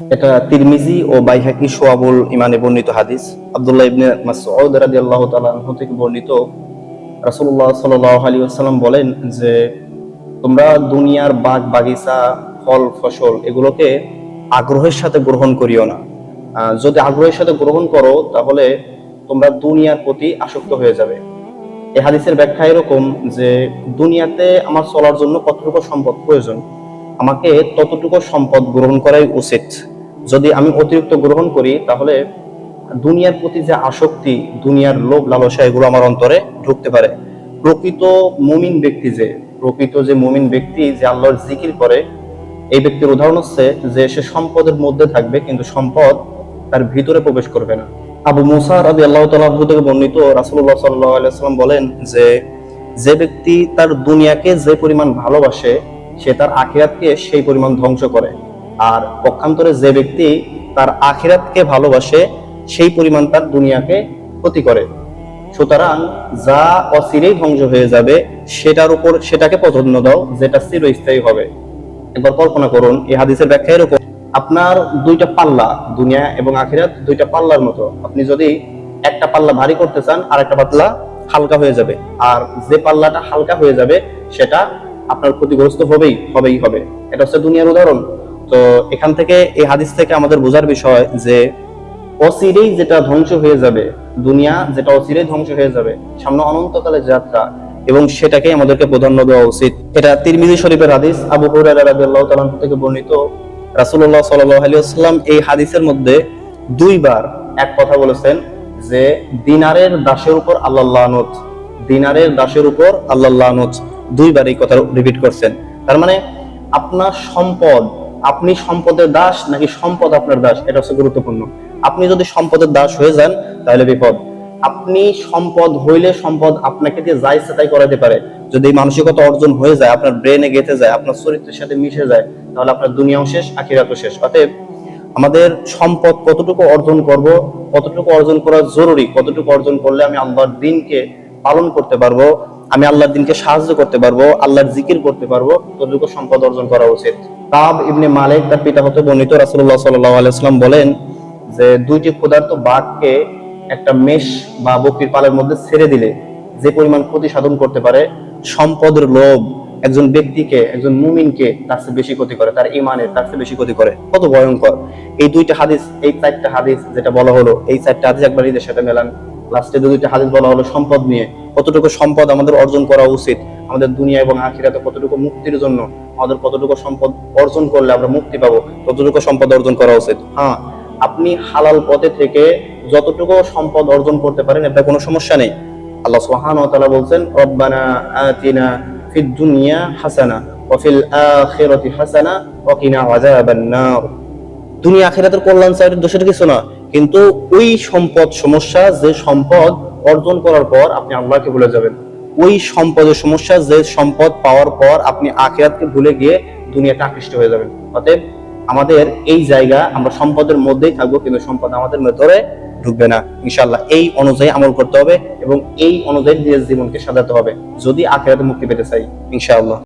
এটা তিরমিজি ও বাইহাকি সোয়াবুল ইমানে বর্ণিত হাদিস। আব্দুল্লাহ ইবনে মাসউদ রাদিয়াল্লাহু তাআলা আনহু থেকে বর্ণিত। রাসূলুল্লাহ সাল্লাল্লাহু আলাইহি ওয়াসাল্লাম বলেন যে, তোমরা দুনিয়ার বাগ, বাগিচা, ফল, ফসল এগুলোকে আগ্রহের সাথে গ্রহণ করিও না। যদি আগ্রহের সাথে গ্রহণ করো, তাহলে তোমরা দুনিয়ার প্রতি আসক্ত হয়ে যাবে। এই হাদিসের ব্যাখ্যা এরকম যে, দুনিয়াতে আমার চলার জন্য কতটুকু সম্পদ প্রয়োজন? আমাকে ততটুকু সম্পদ গ্রহণ করাই উচিত। যদি আমি অতিরিক্ত গ্রহণ করি, তাহলে দুনিয়ার প্রতি যে আসক্তি, দুনিয়ার লোভ লালসা, এগুলো আমার অন্তরে ঢুকতে পারে। প্রকৃত মুমিন ব্যক্তি যে, প্রকৃত যে মুমিন ব্যক্তি যে আল্লাহর জিকির করে, এই ব্যক্তির উদাহরণ হচ্ছে যে সে সম্পদের মধ্যে থাকবে, কিন্তু সম্পদ তার ভিতরে প্রবেশ করবে না। আবু মুসা রাদি আল্লাহ তালাহ থেকে বর্ণিত রাসুল্লাহ সাল্লাহ আলাইসাল্লাম বলেন যে যে ব্যক্তি তার দুনিয়াকে যে পরিমাণ ভালোবাসে, সে তার আখিরাতকে সেই পরিমাণ ধ্বংস করে। আর পক্ষান্তরে যে ব্যক্তি তার আখিরাতকে ভালোবাসে, সেই পরিমাণ তার দুনিয়াকে ক্ষতি করে। সুতরাং যা অচিরেই ধ্বংস হয়ে যাবে, সেটার উপর সেটাকে প্রাধান্য দাও, যেটা চিরস্থায়ী হবে। একবার কল্পনা করুন, এই হাদিসের ব্যাখ্যা এরকম আপনার দুইটা পাল্লা, দুনিয়া এবং আখিরাত, দুইটা পাল্লার মতো। আপনি যদি একটা পাল্লা ভারী করতে চান আর একটা পাল্লা হালকা হয়ে যাবে। আর যে পাল্লাটা হালকা হয়ে যাবে, সেটা আপনার ক্ষতিগ্রস্ত হবেই হবেই, হবে। এটা হচ্ছে দুনিয়ার উদাহরণ। তো এখান থেকে এই হাদিস থেকে আমাদের বোঝার বিষয় যে অচিরেই যেটা ধ্বংস হয়ে যাবে, দুনিয়া যেটা অচিরেই ধ্বংস হয়ে যাবে, সামনে অনন্তকালের যাত্রা এবং সেটাকে আমাদেরকে প্রাধান্য দেওয়া উচিত। এটা তিরমিজি শরীফের হাদিস, আবু হুরায়রা থেকে বর্ণিত। আলাইহি ওয়াসাল্লাম এই হাদিসের মধ্যে দুইবার এক কথা বলেছেন যে, দিনারের দাসের উপর আল্লাহ লানত, দিনারের দাসের উপর আল্লাহ লানত। দুইবার এই কথা রিপিট করছেন। তার মানে আপনার সম্পদ আপনি সম্পদের দাস নাকি সম্পদ আপনার দাস? এটা হচ্ছে গুরুত্বপূর্ণ। আপনি যদি সম্পদের দাস হয়ে যান, তাহলে বিপদ। আপনি সম্পদ হইলে সম্পদ আপনাকে যা ইচ্ছা তাই করাতে পারে। যদি মানসিকতা অর্জন হয়ে যায়, আপনার ব্রেনে গেঁথে যায়, আপনার চরিত্রের সাথে মিশে যায়, তাহলে আপনার দুনিয়াও শেষ, আখিরাতও শেষ। অতএব আমাদের সম্পদ কতটুকু অর্জন করব, কতটুকু অর্জন করা জরুরি, কতটুকু অর্জন করলে আমি আল্লাহর দিনকে পালন করতে পারব আমি আল্লাহর দিনকে সাহায্য করতে পারব, আল্লাহর জিকির করতে পারব, ততটুকু সম্পদ অর্জন করা উচিত। কাব ইবনে মালিক, তার পিতা হতে বর্ণিত রাসূলুল্লাহ সাল্লাল্লাহু আলাইহি বলেন যে, দুইটি ক্ষুধার্ত বাঘকে একটা মেষ বা বকরির পালের মধ্যে ছেড়ে দিলে যে পরিমাণ ক্ষতি সাধন করতে পারে, সম্পদের লোভ একজন ব্যক্তিকে, একজন মুমিনকে তার চেয়ে বেশি ক্ষতি করে, তার ইমানের তার চেয়ে বেশি ক্ষতি করে। কত ভয়ঙ্কর। এই দুইটা হাদিস, এই চারটা হাদিস যেটা বলা হলো, এই চারটা হাদিস একবার ঈদের সাথে মেলান। লাস্টে দুইটা হাদিস বলা হলো সম্পদ নিয়ে, কতটুকু সম্পদ আমাদের অর্জন করা উচিত, আমাদের দুনিয়া এবং আখিরাতে কতটুকু মুক্তির জন্য, আমাদের কতটুকু সম্পদ অর্জন করলে আমরা মুক্তি পাবো ততটুকু সম্পদ অর্জন করা উচিত? হ্যাঁ আপনি হালাল পথে থেকে যতটুকু সম্পদ অর্জন করতে পারেন এটা কোনো সমস্যা নেই। আল্লাহ সুবহানাহু ওয়া তাআলা বলছেন, রব্বানা আতিনা ফিদ দুনিয়া হাসানা ওয়া ফিল হাসানা ওয়া কিনা দুনিয়া আখিরাতের কল্যাণ চাই দোষের কিছু না। কিন্তু ওই সম্পদ সমস্যা যে সম্পদ অর্জন করার পর আপনি আল্লাহকে ভুলে যাবেন। ওই সম্পদের সমস্যা যে সম্পদ পাওয়ার পর আপনি আখিরাতকে ভুলে গিয়ে দুনিয়াটা আকৃষ্ট হয়ে যাবেন। অতএব আমাদের এই জায়গা আমরা সম্পদের মধ্যেই থাকব, কিন্তু সম্পদ আমাদের ভেতরে ঢুকবে না। ইনশাল্লাহ এই অনুযায়ী আমল করতে হবে এবং এই অনুযায়ী নিজের জীবনকে সাজাতে হবে, যদি আখেরাতে মুক্তি পেতে চাই, ইনশাআল্লাহ।